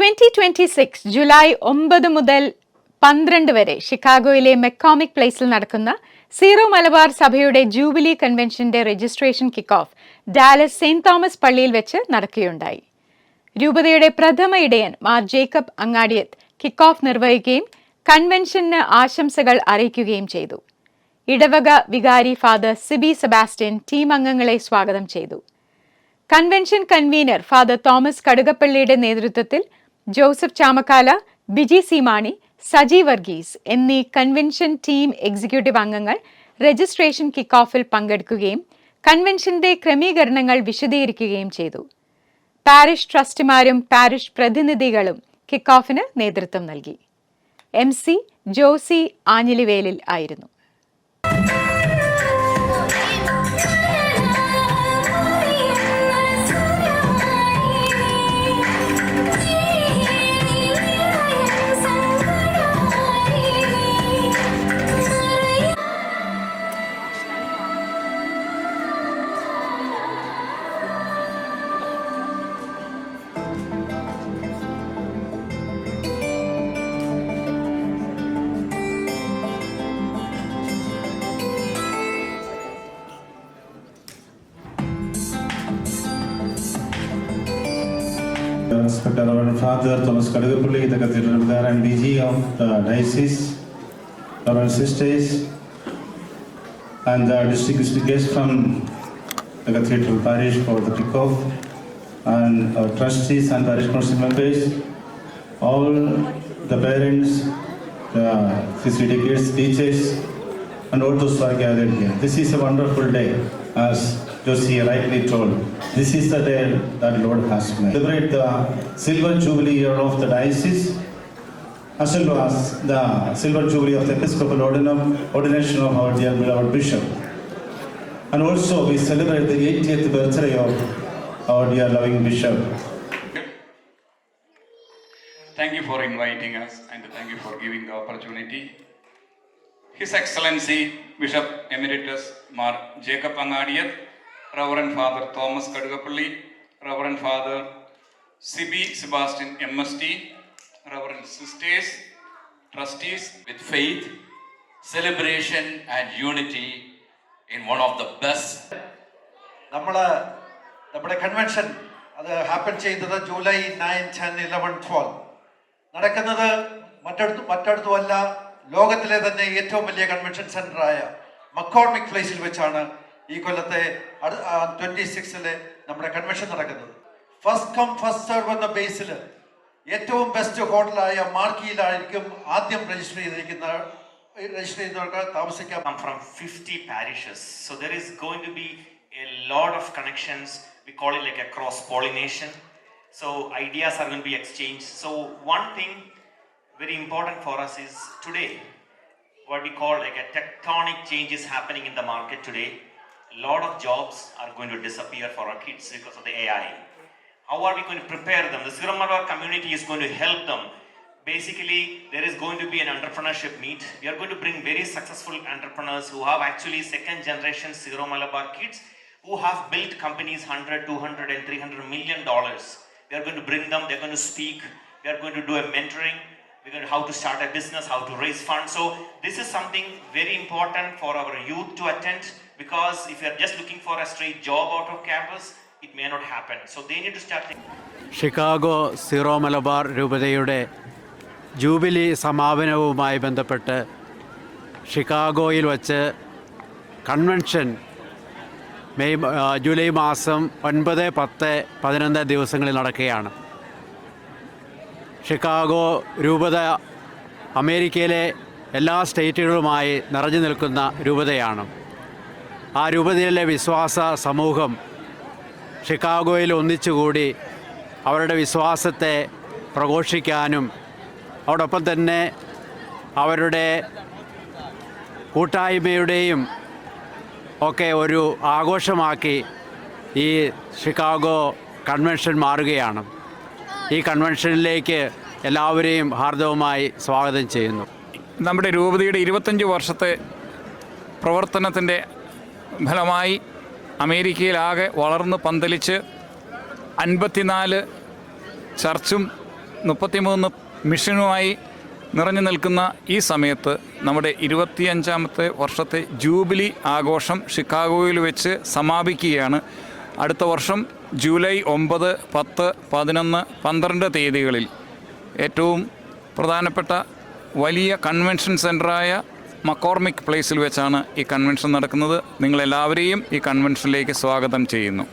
Twenty twenty six July ഒമ്പത് മുതൽ പന്ത്രണ്ട് വരെ ഷിക്കാഗോയിലെ മെക്കോമിക് പ്ലേസിൽ നടക്കുന്ന സീറോ മലബാർ സഭയുടെ jubilee കൺവെൻഷന്റെ registration kick off Dallas Saint Thomas പള്ളിയിൽ വെച്ച് നടക്കുകയുണ്ടായി. രൂപതയുടെ പ്രഥമ ഇടയൻ Mar Jacob Angadiath kick off നിർവഹിക്കുകയും കൺവെൻഷന് ആശംസകൾ അറിയിക്കുകയും ചെയ്തു. ഇടവക വികാരി ഫാദർ സിബി സെബാസ്റ്റ്യൻ ടീം അംഗങ്ങളെ സ്വാഗതം ചെയ്തു. കൺവെൻഷൻ കൺവീനർ ഫാദർ തോമസ് കടുകപ്പള്ളിയുടെ നേതൃത്വത്തിൽ ജോസഫ് ചാമക്കാല ബിജി സീമാണി സജി വർഗീസ് എന്നീ കൺവെൻഷൻ ടീം എക്സിക്യൂട്ടീവ് അംഗങ്ങൾ രജിസ്ട്രേഷൻ കിക്ക് ഓഫിൽ പങ്കെടുക്കുകയും കൺവെൻഷന്റെ ക്രമീകരണങ്ങൾ വിശദീകരിക്കുകയും ചെയ്തു. പാരിഷ് ട്രസ്റ്റിമാരും പാരിഷ് പ്രതിനിധികളും കിക്ക് ഓഫിന് നേതൃത്വം നൽകി. എം സി ജോസി ആഞ്ഞിലിവേലിൽ ആയിരുന്നു. Respected Reverend Father Thomas Kadagapulli, the Cathedral Vicar and DG of the Diocese, Reverend Sisters, and the district guests from the Cathedral Parish for the kickoff, and our trustees and parish council members, all the parents, the facility teachers, and all those who are gathered here. This is a wonderful day, as Josie rightly told. This is the day that Lord has made. Celebrate the silver jubilee year of the diocese, as well as the silver jubilee of the Episcopal ordination of our dear beloved Bishop. And also we celebrate the 80th birthday of our dear loving Bishop. Thank you for inviting us and thank you for giving the opportunity. His Excellency Bishop Emeritus Mar Jacob Angadiyat, Reverend Father Thomas Kadugapalli, Reverend Father C.B. Sebastian MST, Reverend Sisters, Trustees, with faith, celebration, and unity in one of the best നമ്മൾ നമ്മുടെ convention അത് happen ചെയ്തത് July nine ten eleven twelve നടക്കുന്നത് മറ്റടുത്ത് മറ്റടുത്തുമല്ല ലോകത്തിലെ തന്നെ ഏറ്റവും വലിയ കൺവെൻഷൻ സെന്ററായ മക്കോർമിക് പ്ലേസിൽ വെച്ചാണ് ഈ കൊല്ലത്തെ ട്വന്റി സിക്സിലെ നമ്മുടെ കൺവെൻഷൻ നടക്കുന്നത്. ഫസ്റ്റ് കം ഫസ്റ്റ് സെർവ് എന്ന ബേസിൽ ഏറ്റവും ബെസ്റ്റ് ഹോട്ടലായ മാർക്കിയിലായിരിക്കും ആദ്യം രജിസ്റ്റർ ചെയ്തിരിക്കുന്ന രജിസ്റ്റർ ചെയ്തവർക്ക് താമസിക്കാം. From fifty 50 so there there going to be a a of connections we call it like a cross pollination so ideas are to be exchanged. So one thing very important for us is today, what we call like a tectonic change is happening in the market today. A lot of jobs are going to disappear for our kids because of the AI. How are we going to prepare them? The Sri Malabar community is going to help them. Basically, there is going to be an entrepreneurship meet. We are going to bring very successful entrepreneurs who have actually second generation Siro Malabar kids who have built companies 100, 200, and 300 million dollars. We are going to bring them, they're going to speak, we are going to do a mentoring, to how to start a business, how to raise funds. So, this is something very important for our youth to attend because if you're just looking for a straight job out of campus, it may not happen. So, they need to start thinking. Chicago Syro Malabar രൂപതയുടെ jubilee സമാപനവുമായി ബന്ധപ്പെട്ട് ഷിക്കാഗോയിൽ വച്ച് convention May July മാസം ഒൻപത് പത്ത് പതിനൊന്ന് ദിവസങ്ങളിൽ നടക്കുകയാണ് Chicago രൂപത അമേരിക്കയിലെ എല്ലാ സ്റ്റേറ്റുകളുമായി നിറഞ്ഞു നിൽക്കുന്ന രൂപതയാണ്. ആ രൂപതയിലെ വിശ്വാസ സമൂഹം ഷിക്കാഗോയിൽ ഒന്നിച്ചുകൂടി അവരുടെ വിശ്വാസത്തെ പ്രഘോഷിക്കാനും അതോടൊപ്പം തന്നെ അവരുടെ കൂട്ടായ്മയുടെയും ഒക്കെ ഒരു ആഘോഷമാക്കി ഈ ഷിക്കാഗോ കൺവെൻഷൻ മാറുകയാണ്. ഈ കൺവെൻഷനിലേക്ക് എല്ലാവരെയും ഹാർദവമായി സ്വാഗതം ചെയ്യുന്നു. നമ്മുടെ രൂപതയുടെ ഇരുപത്തഞ്ച് വർഷത്തെ പ്രവർത്തനത്തിന്റെ ഫലമായി അമേരിക്കയിലാകെ വളർന്ന് പന്തലിച്ച് അൻപത്തിനാല് ചർച്ചും മുപ്പത്തിമൂന്ന് മിഷനുമായി നിറഞ്ഞു നിൽക്കുന്ന ഈ സമയത്ത് നമ്മുടെ ഇരുപത്തിയഞ്ചാമത്തെ വർഷത്തെ ജൂബിലി ആഘോഷം ഷിക്കാഗോയിൽ വെച്ച് സമാപിക്കുകയാണ്. അടുത്ത വർഷം ജൂലൈ ഒമ്പത് പത്ത് പതിനൊന്ന് പന്ത്രണ്ട് തീയതികളിൽ ഏറ്റവും പ്രധാനപ്പെട്ട വലിയ കൺവെൻഷൻ സെന്ററായ മക്കോർമിക് പ്ലേസിൽ വെച്ചാണ് ഈ കൺവെൻഷൻ നടക്കുന്നത്. നിങ്ങളെല്ലാവരെയും ഈ കൺവെൻഷനിലേക്ക് സ്വാഗതം ചെയ്യുന്നു.